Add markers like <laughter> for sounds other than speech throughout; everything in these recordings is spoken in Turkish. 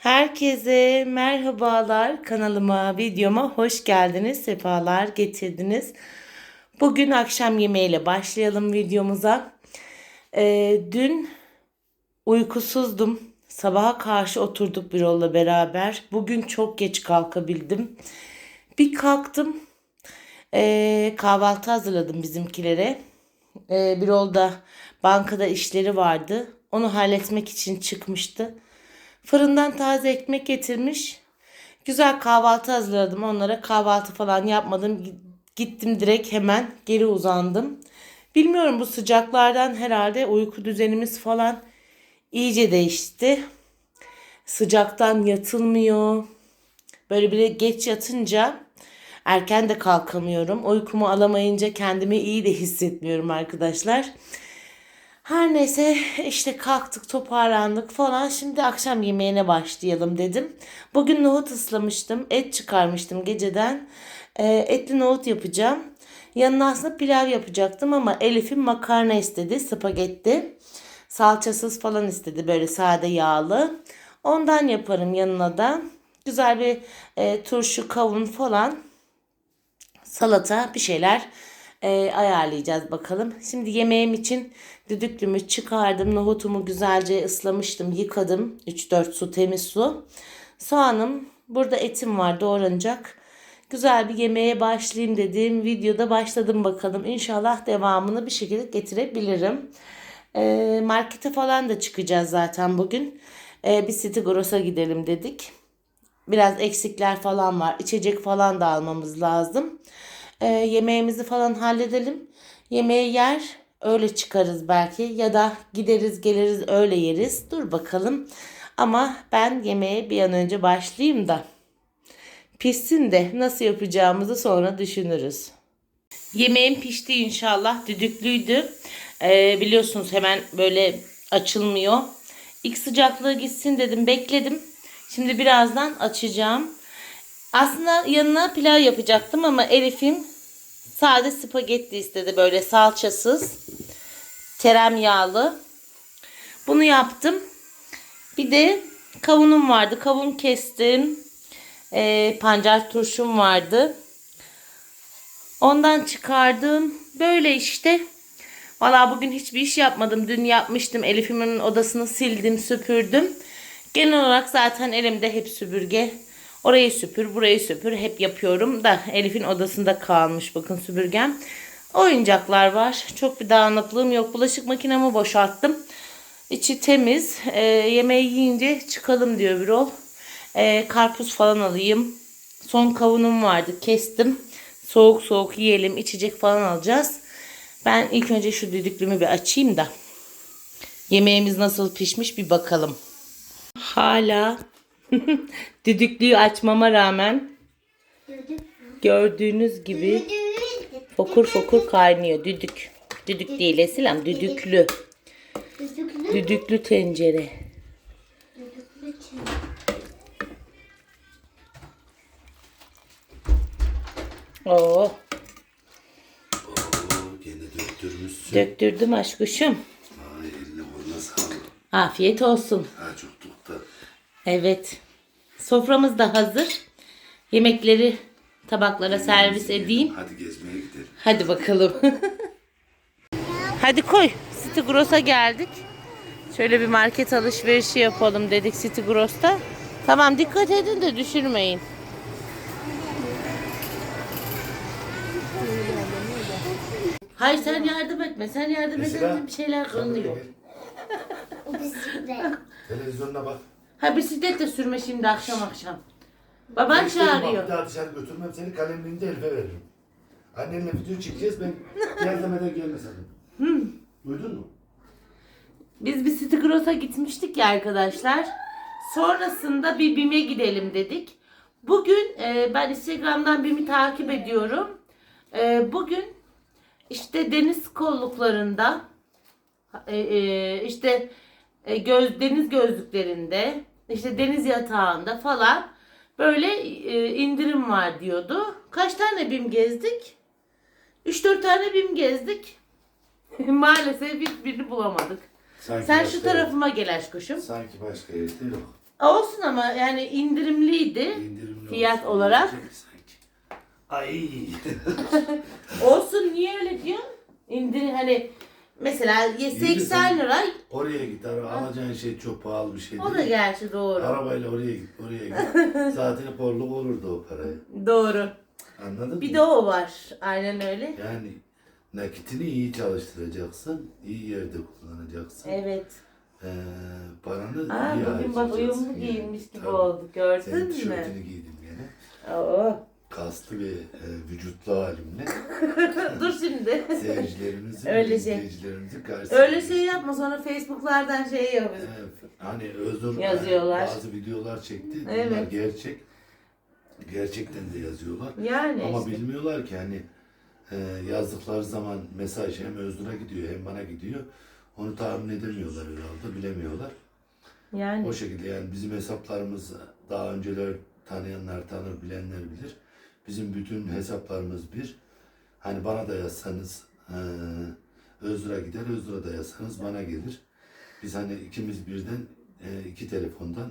Herkese merhabalar kanalıma, videoma hoş geldiniz, sefalar getirdiniz. Bugün akşam yemeğiyle başlayalım videomuza. Ee, dün uykusuzdum. Sabaha karşı oturduk Birol'la beraber. Bugün çok geç kalkabildim. Bir kalktım. Ee, kahvaltı hazırladım bizimkilere. Ee, Birol da bankada işleri vardı. Onu halletmek için çıkmıştı. Fırından taze ekmek getirmiş. Güzel kahvaltı hazırladım onlara. Kahvaltı falan yapmadım. Gittim direkt hemen geri uzandım. Bilmiyorum bu sıcaklardan herhalde uyku düzenimiz falan iyice değişti. Sıcaktan yatılmıyor. Böyle bir geç yatınca erken de kalkamıyorum. Uykumu alamayınca kendimi iyi de hissetmiyorum arkadaşlar. Her neyse işte kalktık toparlandık falan. Şimdi akşam yemeğine başlayalım dedim. Bugün nohut ıslamıştım. Et çıkarmıştım geceden. Ee, etli nohut yapacağım. Yanına aslında pilav yapacaktım ama Elif'in makarna istedi. Spagetti. Salçasız falan istedi böyle sade yağlı. Ondan yaparım yanına da. Güzel bir e, turşu kavun falan. Salata bir şeyler e, ayarlayacağız bakalım. Şimdi yemeğim için düdüklümü çıkardım. Nohutumu güzelce ıslamıştım. Yıkadım. 3-4 su temiz su. Soğanım. Burada etim var doğranacak. Güzel bir yemeğe başlayayım dediğim videoda başladım bakalım. İnşallah devamını bir şekilde getirebilirim. E, markete falan da çıkacağız zaten bugün. E, bir City Gross'a gidelim dedik. Biraz eksikler falan var. İçecek falan da almamız lazım. E, yemeğimizi falan halledelim. Yemeği yer öyle çıkarız belki ya da gideriz geliriz öyle yeriz. Dur bakalım. Ama ben yemeğe bir an önce başlayayım da. Pişsin de nasıl yapacağımızı sonra düşünürüz. Yemeğim pişti inşallah. Düdüklüydü. Ee, biliyorsunuz hemen böyle açılmıyor. İlk sıcaklığı gitsin dedim. Bekledim. Şimdi birazdan açacağım. Aslında yanına pilav yapacaktım ama Elif'im sade spagetti istedi böyle salçasız. Teremyağlı. Bunu yaptım. Bir de kavunum vardı. Kavun kestim. Ee, pancar turşum vardı. Ondan çıkardım. Böyle işte. Valla bugün hiçbir iş yapmadım. Dün yapmıştım. Elif'imin odasını sildim, süpürdüm. Genel olarak zaten elimde hep süpürge. Orayı süpür, burayı süpür. Hep yapıyorum da Elif'in odasında kalmış bakın süpürgem. Oyuncaklar var. Çok bir dağınıklığım yok. Bulaşık makinemi boşalttım. İçi temiz. E, yemeği yiyince çıkalım diyor Birol. E, karpuz falan alayım. Son kavunum vardı. Kestim. Soğuk soğuk yiyelim. içecek falan alacağız. Ben ilk önce şu düdüklümü bir açayım da. Yemeğimiz nasıl pişmiş bir bakalım. Hala <laughs> düdüklüyü açmama rağmen gördüğünüz gibi fokur fokur kaynıyor. Düdük. Düdük değil Esilem. Düdüklü. Düdüklü tencere. Oo, döktürdüm sağlık. Afiyet olsun. Ha çok. Evet. Soframız da hazır. Yemekleri tabaklara servis edeyim. Hadi gezmeye gidelim. Hadi bakalım. <laughs> Hadi koy. City Gross'a geldik. Şöyle bir market alışverişi yapalım dedik City Gross'ta. Tamam dikkat edin de düşürmeyin. Hayır sen yardım etme. Sen yardım Mesela- edince bir şeyler kırılıyor. Televizyonuna bak. Ha bisiklet de sürme şimdi akşam akşam. Baban bak, çağırıyor. Bir daha dışarı götürmem seni kalemliğini de Elif'e veririm. Annenle video çekeceğiz ben gel demeden gelme sakın. Duydun mu? Biz bir City gitmiştik ya arkadaşlar. Sonrasında bir BİM'e gidelim dedik. Bugün e, ben Instagram'dan BİM'i takip ediyorum. E, bugün işte deniz kolluklarında e, e, işte e, göz deniz gözlüklerinde işte deniz yatağında falan böyle e, indirim var diyordu. Kaç tane BİM gezdik? 3-4 tane BİM gezdik. <laughs> Maalesef hiçbirini bulamadık. Sanki Sen şu tarafıma gel aşkuşum. Sanki başka yerde yok. Olsun ama yani indirimliydi. İndirimli Fiyat olsun. olarak. Olacak sanki. Ay. <laughs> Olsun niye öyle diyorsun? İndirim hani mesela ye- 80 lira Oraya git. Alacağın şey çok pahalı bir şey o da değil. gerçi doğru. Arabayla oraya git, oraya git. <laughs> Zaten porluk olurdu o parayı. Doğru. Anladın Bir mı? de o var. Aynen öyle. Yani nakitini iyi çalıştıracaksın, iyi yerde kullanacaksın. Evet. Ee, paranı Aa, iyi bugün bak harcayacaksın. uyumlu Yani, giyinmiş gibi tabii. olduk. Gördün mü? tişörtünü giydim yine. Oo. Kaslı ve e, vücutlu halimle <laughs> Dur şimdi. seyircilerimizin, Öyle şey. izleyicilerimizin karşısında. Öyle şey yapma sonra Facebook'lardan şey yapıyoruz. Evet, hani özür Yazıyorlar. bazı videolar çekti. Bunlar Evet. gerçek. Gerçekten de yazıyorlar. Yani Ama işte. bilmiyorlar ki hani e, yazdıkları zaman mesaj hem Özgür'e gidiyor hem bana gidiyor. Onu tahmin edemiyorlar herhalde, bilemiyorlar. Yani. O şekilde yani bizim hesaplarımız daha önceler tanıyanlar tanır, bilenler bilir. Bizim bütün hesaplarımız bir. Hani bana da yazsanız e, Özgür'e gider, Özgür'e da yazsanız bana gelir. Biz hani ikimiz birden e, iki telefondan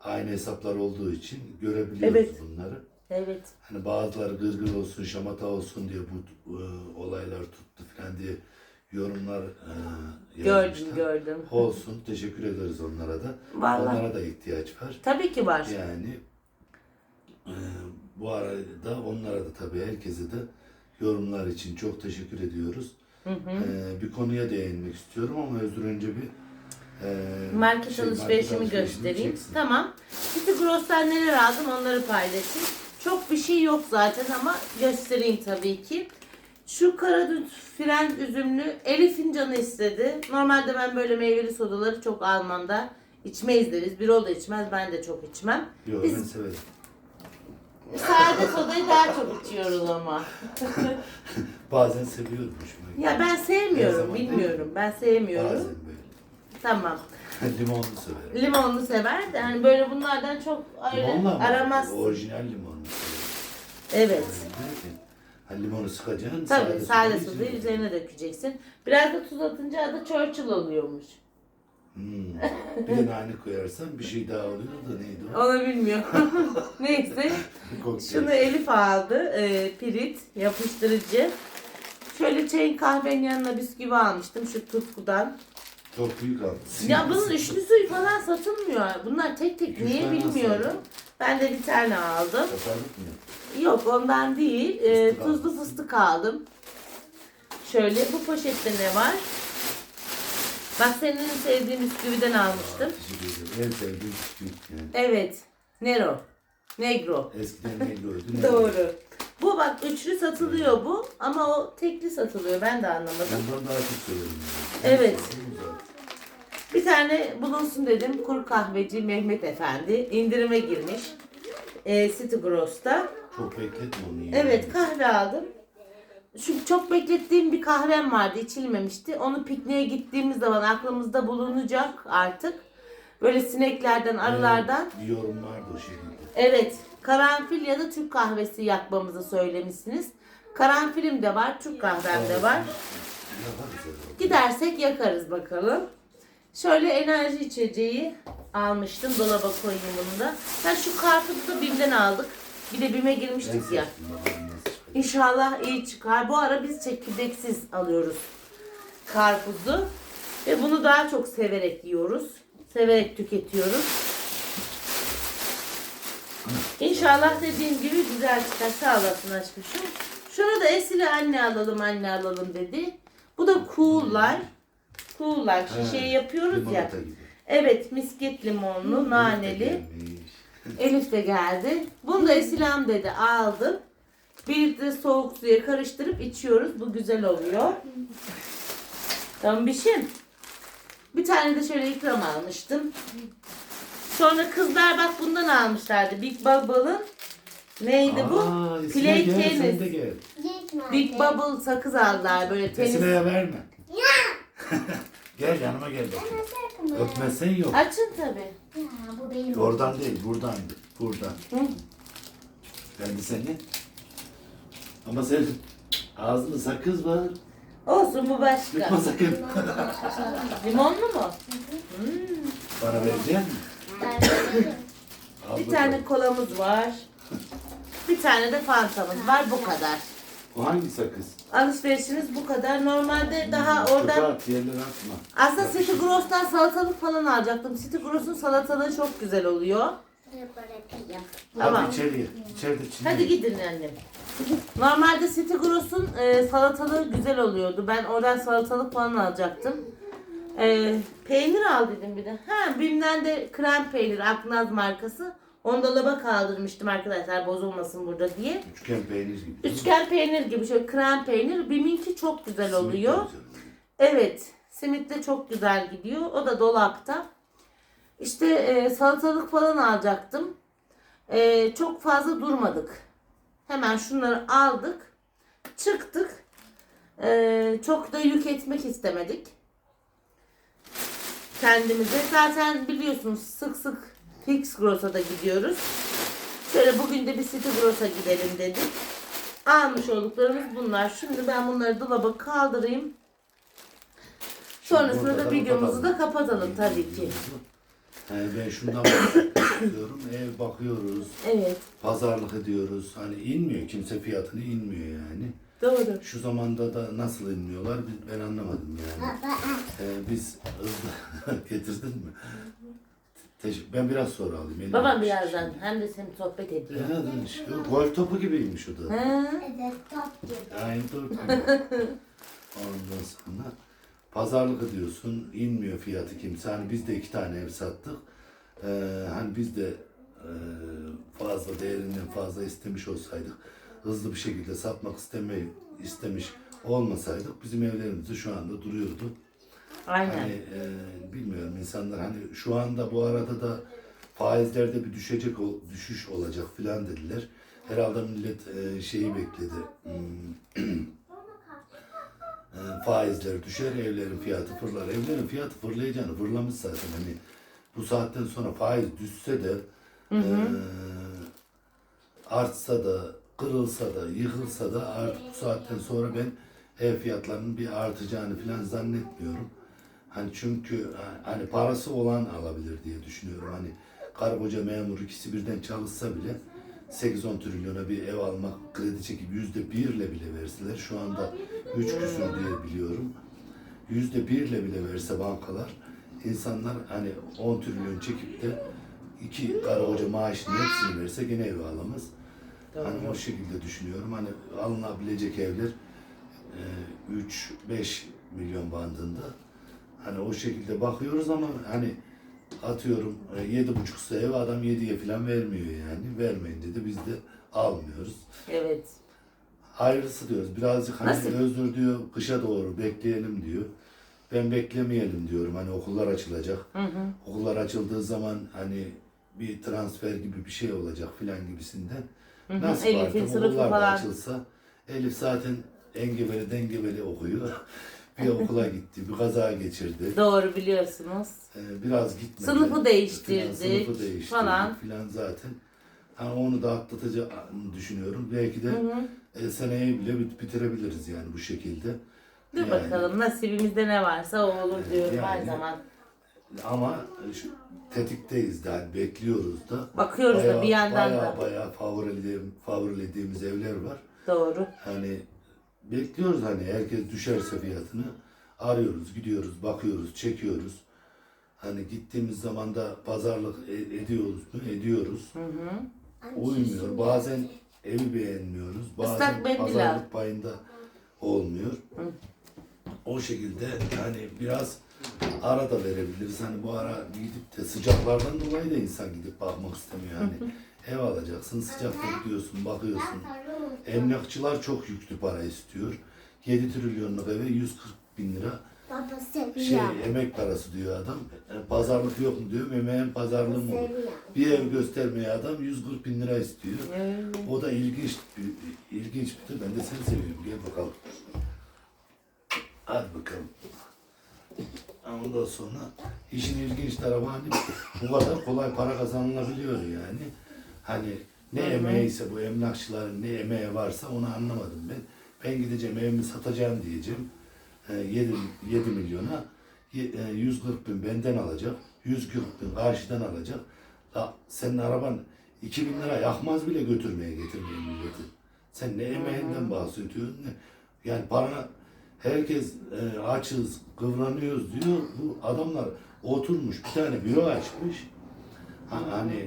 aynı hesaplar olduğu için görebiliyoruz Evet. bunları. Evet. Hani bazıları gırgır olsun, şamata olsun diye bu e, olaylar tuttu falan diye yorumlar e, Gördüm gördüm. Olsun, teşekkür ederiz onlara da. Vallahi. Onlara da ihtiyaç var. Tabii ki var. Yani e, bu arada onlara da tabii herkese de yorumlar için çok teşekkür ediyoruz. Hı hı. E, bir konuya değinmek istiyorum ama Özür önce bir e, Market şey, alışverişimi göstereyim. çeksin. Tamam. City Gross'tan neler aldım onları paylaşayım. Çok bir şey yok zaten ama göstereyim tabii ki. Şu karadut fren üzümlü Elif'in canı istedi. Normalde ben böyle meyveli sodaları çok almam da içmeyiz deriz. Birol da içmez ben de çok içmem. Yok Biz- ben severim. Sade sodayı daha çok içiyoruz ama. <laughs> Bazen seviyorum hoşuma. Ya ben Her sevmiyorum zaman değil bilmiyorum. mi? Ben sevmiyorum. Bazen böyle. Tamam. Limonlu severim. Limonlu sever de hani böyle bunlardan çok öyle Limonla mı? aramaz. Orijinal limonlu severim. Evet. Derken, Ha, limonu sıkacaksın. Tabii sade sodayı üzerine dökeceksin. Biraz da tuz atınca adı Churchill oluyormuş. Hmm. Bir de nane koyarsan bir şey daha oluyor da neydi o? Onu bilmiyorum. <laughs> Neyse. <laughs> Kokteyl. Şunu Elif aldı. E, pirit yapıştırıcı. Şöyle çayın kahvenin yanına bisküvi almıştım şu tutkudan. Çok büyük almışsın. Ya bunun üçlü suyu falan satılmıyor. Bunlar tek tek Üç niye tane bilmiyorum. alsaydın. Ben de bir tane aldım. Tasarruf mu? Yok ondan değil. Ee, Fıstık tuzlu fıstık aldım. Şöyle bu poşette ne var? Bak senin sevdiğin bisküviden almıştım. En sevdiğim bisküvit yani. Evet. Nero. Negro. Eskiden negroydu. <laughs> ne? Doğru. Bu bak üçlü satılıyor bu ama o tekli satılıyor. Ben de anlamadım. Ondan daha çok yani. Evet. Bir tane bulunsun dedim. Kuru kahveci Mehmet Efendi. indirime girmiş. Ee, City Gross'ta. Çok bekletme onu. yani. Evet kahve aldım. Şu çok beklettiğim bir kahvem vardı içilmemişti. Onu pikniğe gittiğimiz zaman aklımızda bulunacak artık. Böyle sineklerden, arılardan. Bir yorum vardı o şekilde. Evet karanfil ya da Türk kahvesi yakmamızı söylemişsiniz. Karanfilim de var, Türk kahvem de var. Gidersek yakarız bakalım. Şöyle enerji içeceği almıştım. Dolaba koyayım bunu da. Ben şu karpuzu da BİM'den aldık. Bir de BİM'e girmiştik ya. İnşallah iyi çıkar. Bu ara biz çekirdeksiz alıyoruz karpuzu. Ve bunu daha çok severek yiyoruz. Severek tüketiyoruz. İnşallah dediğim gibi güzel çıkar. Sağ olasın aşkım. Şu, şunu da Esile anne alalım anne alalım dedi. Bu da cool'lar. Cool'lar. Şişeyi He, yapıyoruz ya. Evet misket limonlu, naneli. Elif de geldi. Bunu da Esilam dedi aldım. Birlikte soğuk suya karıştırıp içiyoruz. Bu güzel oluyor. Tamam bişim. Bir tane de şöyle ikram almıştım. Sonra kızlar bak bundan almışlardı. Big Bubble'ın neydi bu? Aa, Esile Play gel, sen tennis. de gel. Big Bubble sakız aldılar böyle tenis. Esile'ye verme. <laughs> gel yanıma gel bakayım. Öpmezsen yok. Açın tabi. Ya bu benim. Oradan değil, buradan. Buradan. Hı. Ben de seni. Ama sen ağzında sakız var. Olsun bu başka. Yutma sakın. <laughs> Limonlu mu? Hmm. Bana verecek misin? Al Bir bakalım. tane kolamız var. Bir tane de fantamız var. Bu kadar. Bu hangi sakız? Alışverişimiz bu kadar. Normalde daha oradan at, yerlere atma. aslında City Gross'tan salatalık falan alacaktım. City Gross'un salatalığı çok güzel oluyor. Hadi içeriye. İçeride çiğne. Hadi gidin annem. Normalde City Gross'un e, salatalığı güzel oluyordu. Ben oradan salatalık falan alacaktım. E, peynir al dedim bir de. Ha Bim'den de krem peynir Aknaz markası. Onu dolaba kaldırmıştım arkadaşlar bozulmasın burada diye. Üçgen peynir gibi. Üçgen peynir gibi şöyle krem peynir. Bim'inki çok güzel Simit oluyor. olacak. Evet. Simit de çok güzel gidiyor. O da dolapta. İşte e, salatalık falan alacaktım. E, çok fazla durmadık. Hemen şunları aldık. Çıktık. E, çok da yük etmek istemedik. Kendimize. Zaten biliyorsunuz sık sık Fix Gross'a da gidiyoruz. Şöyle bugün de bir City Gross'a gidelim dedik. Almış olduklarımız bunlar. Şimdi ben bunları dolaba kaldırayım. Sonrasında da videomuzu da kapatalım. kapatalım tabii ki. Yani ben şundan bahsediyorum. Ev bakıyoruz. Evet. Pazarlık ediyoruz. Hani inmiyor. Kimse fiyatını inmiyor yani. Doğru. Şu zamanda da nasıl inmiyorlar biz- ben anlamadım yani. Ee, biz hızlı <laughs> getirdin mi? Teşekkür. Ben biraz sonra alayım. Elim Babam birazdan hem de seni sohbet ediyor. Evet, işte, gol topu gibiymiş o da. He? Evet, top gibi. Aynı top <laughs> gibi. Ondan sonra pazarlık ediyorsun, inmiyor fiyatı kimse. Hani biz de iki tane ev sattık. Ee, hani biz de e, fazla değerinden fazla istemiş olsaydık, hızlı bir şekilde satmak istemeyi istemiş olmasaydık bizim evlerimiz şu anda duruyordu. Aynen. Hani e, bilmiyorum insanlar hani şu anda bu arada da faizlerde bir düşecek düşüş olacak filan dediler. Herhalde millet e, şeyi bekledi. Hmm, <clears throat> e, faizler düşer, evlerin fiyatı fırlar. Evlerin fiyatı fırlayacağını fırlamış zaten. Hani bu saatten sonra faiz düşse de e, artsa da kırılsa da yıkılsa da artık bu saatten sonra ben ev fiyatlarının bir artacağını falan zannetmiyorum. Hani çünkü hani parası olan alabilir diye düşünüyorum. Hani karı koca memur ikisi birden çalışsa bile 8-10 trilyona bir ev almak kredi çekip yüzde birle bile verseler şu anda 3 küsur diye biliyorum. Yüzde birle bile verse bankalar insanlar hani 10 trilyon çekip de iki karı koca maaşının hepsini verse gene ev alamaz. Hani o şekilde düşünüyorum. Hani alınabilecek evler 3-5 milyon bandında. Hani o şekilde bakıyoruz ama hani atıyorum e, yedi buçuksa ev adam yediye falan vermiyor yani. Vermeyince de biz de almıyoruz. Evet. Hayırlısı diyoruz. Birazcık hani Nasip. Özgür diyor kışa doğru bekleyelim diyor. Ben beklemeyelim diyorum. Hani okullar açılacak. Hı hı. Okullar açıldığı zaman hani bir transfer gibi bir şey olacak filan gibisinden. Hı hı. Nasıl Elif'in artık sınıfı okullar da falan. açılsa Elif zaten engebeli dengebeli okuyor. <laughs> bir okula gitti, bir kaza geçirdi. Doğru biliyorsunuz. Ee, biraz gitmedi. Sınıfı değiştirdik sınıfı değiştirdik falan. filan zaten. Hani onu da atlatacağını düşünüyorum. Belki de Hı hı. e, seneyi bile bit- bitirebiliriz yani bu şekilde. Dur Yani- bakalım nasibimizde ne varsa o olur diyorum her Yani- zaman. Ama şu, tetikteyiz de hani bekliyoruz da. Bakıyoruz da bir yandan bayağı, da. Bayağı favorilediğim, favorilediğimiz evler var. Doğru. Hani bekliyoruz hani herkes düşerse fiyatını arıyoruz, gidiyoruz, bakıyoruz, çekiyoruz. Hani gittiğimiz zaman da pazarlık e- ediyoruz mu? Ediyoruz. Hı hı. Uymuyor. Bazen evi beğenmiyoruz. Bazen Islak mendil al. pazarlık payında olmuyor. O şekilde hani biraz ara da verebiliriz. Hani bu ara gidip de sıcaklardan dolayı da insan gidip bakmak istemiyor. Hani ev alacaksın, sıcakta gidiyorsun, bakıyorsun. Emlakçılar çok yüklü para istiyor. 7 trilyonluk eve 140 bin lira şey emek parası diyor adam. Pazarlık yok mu diyor. Emeğin pazarlığı mı olur? Bir ev göstermeye adam 140 bin lira istiyor. O da ilginç bir, ilginç bir de ben de seni seviyorum. Gel bakalım. Hadi bakalım. Ondan sonra işin ilginç tarafı hani bu kadar kolay para kazanılabiliyor yani. Hani ne emeğiyse bu emlakçıların ne emeği varsa onu anlamadım ben. Ben gideceğim evimi satacağım diyeceğim. E, 7, 7 milyona. Ye- e, 140 bin benden alacak. 140 bin karşıdan alacak. La senin araban 2000 lira yakmaz bile götürmeye getirmeye milleti. Sen ne emeğinden bahsediyorsun ne? Yani parana herkes e, açız, kıvranıyoruz diyor. Bu adamlar oturmuş bir tane büro açmış. Ha, hani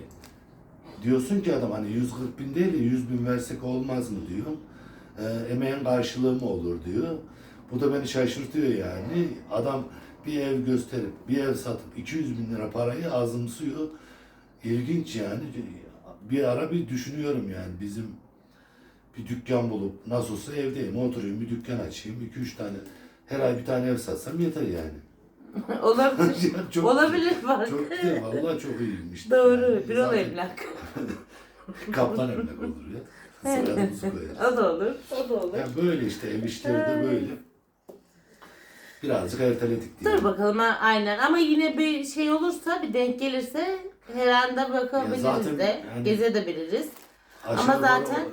diyorsun ki adam hani 140 bin değil de 100 bin versek olmaz mı diyor. E, emeğin karşılığı mı olur diyor. Bu da beni şaşırtıyor yani. Adam bir ev gösterip bir ev satıp 200 bin lira parayı azımsıyor. İlginç yani. Bir ara bir düşünüyorum yani bizim bir dükkan bulup nasıl olsa evdeyim oturayım bir dükkan açayım 2-3 tane her ay bir tane ev satsam yeter yani. <laughs> Olabilir. <laughs> Çok- Olabilir bak. Çok güzel vallahi çok iyiymiş. Doğru. Yani Bir ol emlak. <laughs> Kaptan emlak olur ya. Soyadımızı koyarız. O da olur. O da olur. Yani böyle işte ev işleri de böyle. Birazcık erteledik diye. Dur bakalım ha, aynen ama yine bir şey olursa bir denk gelirse her anda bakabiliriz zaten de yani- gezebiliriz. Ama zaten-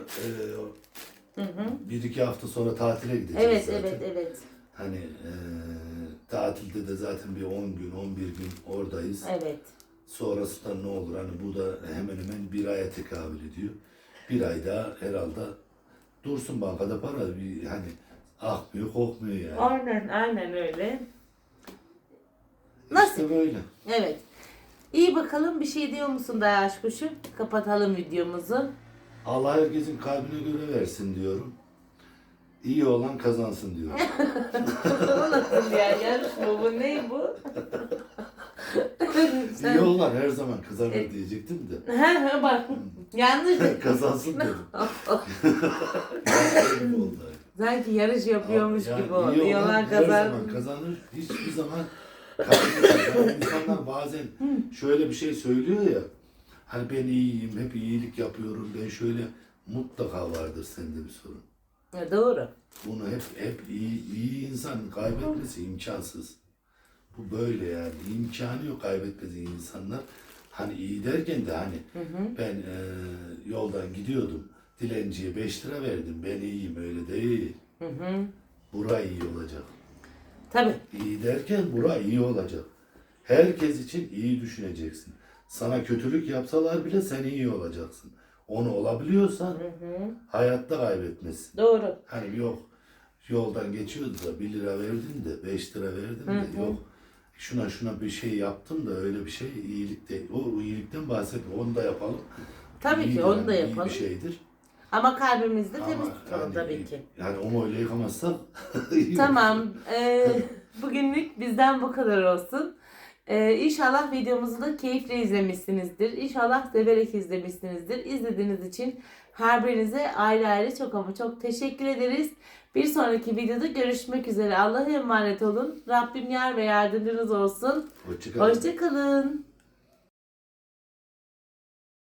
e, bir iki hafta sonra tatile gideceğiz Evet zaten. evet evet. Hani e, tatilde de zaten bir 10 gün 11 gün oradayız. Evet. Sonrasında ne olur hani bu da hemen hemen bir aya tekabül ediyor. Bir ay daha herhalde dursun bankada para bir hani akmıyor kokmuyor yani. Aynen aynen öyle. Nasıl? İşte böyle. Evet. İyi bakalım bir şey diyor musun daha aşk kuşu? Kapatalım videomuzu. Allah herkesin kalbine göre versin diyorum. İyi olan kazansın diyorum. <laughs> o nasıl ya? Yarışma bu ne bu? <laughs> İyi olan her zaman kazanır diyecektim de. He he bak. Yanlış. <laughs> Kazansın dedim. Oldu. Sanki yarış yapıyormuş Yani gibi oldu. iyi olan Yalan her kazan. zaman kazanır. Hiçbir zaman kaybetmez. Yani insanlar bazen şöyle bir şey söylüyor ya. Hani ben iyiyim, hep iyilik yapıyorum. Ben şöyle mutlaka vardır sende bir sorun. Ya doğru. Bunu hep hep iyi, iyi insan kaybetmesi imkansız. Bu böyle yani. imkanı yok kaybetmesi insanlar. Hani iyi derken de hani ben e, yoldan gidiyordum. Dilenciye 5 lira verdim. Ben iyiyim öyle değil. Hı hı. Bura iyi olacak. Tabii. İyi derken bura iyi olacak. Herkes için iyi düşüneceksin. Sana kötülük yapsalar bile sen iyi olacaksın. Onu olabiliyorsan Hı hı. hayatta kaybetmezsin. Doğru. Hani yok yoldan geçiyordu da 1 lira verdin de 5 lira verdin de yok şuna şuna bir şey yaptım da öyle bir şey iyilik değil. O iyilikten bahsetmiyorum. Onu da yapalım. Tabii ki, İyidir onu da iyi yapalım. bir şeydir. Ama kalbimizi de Ama temiz tutalım yani- tabii ki. Yani onu öyle yıkamazsak <laughs> Tamam. Ee, bugünlük bizden bu kadar olsun. Ee, inşallah videomuzu da keyifle izlemişsinizdir. İnşallah severek izlemişsinizdir. İzlediğiniz için her birinize ayrı ayrı çok ama çok teşekkür ederiz. Bir sonraki videoda görüşmek üzere. Allah'a emanet olun. Rabbim yar ve yardımcınız olsun. Hoşçakalın. Hoşçakalın.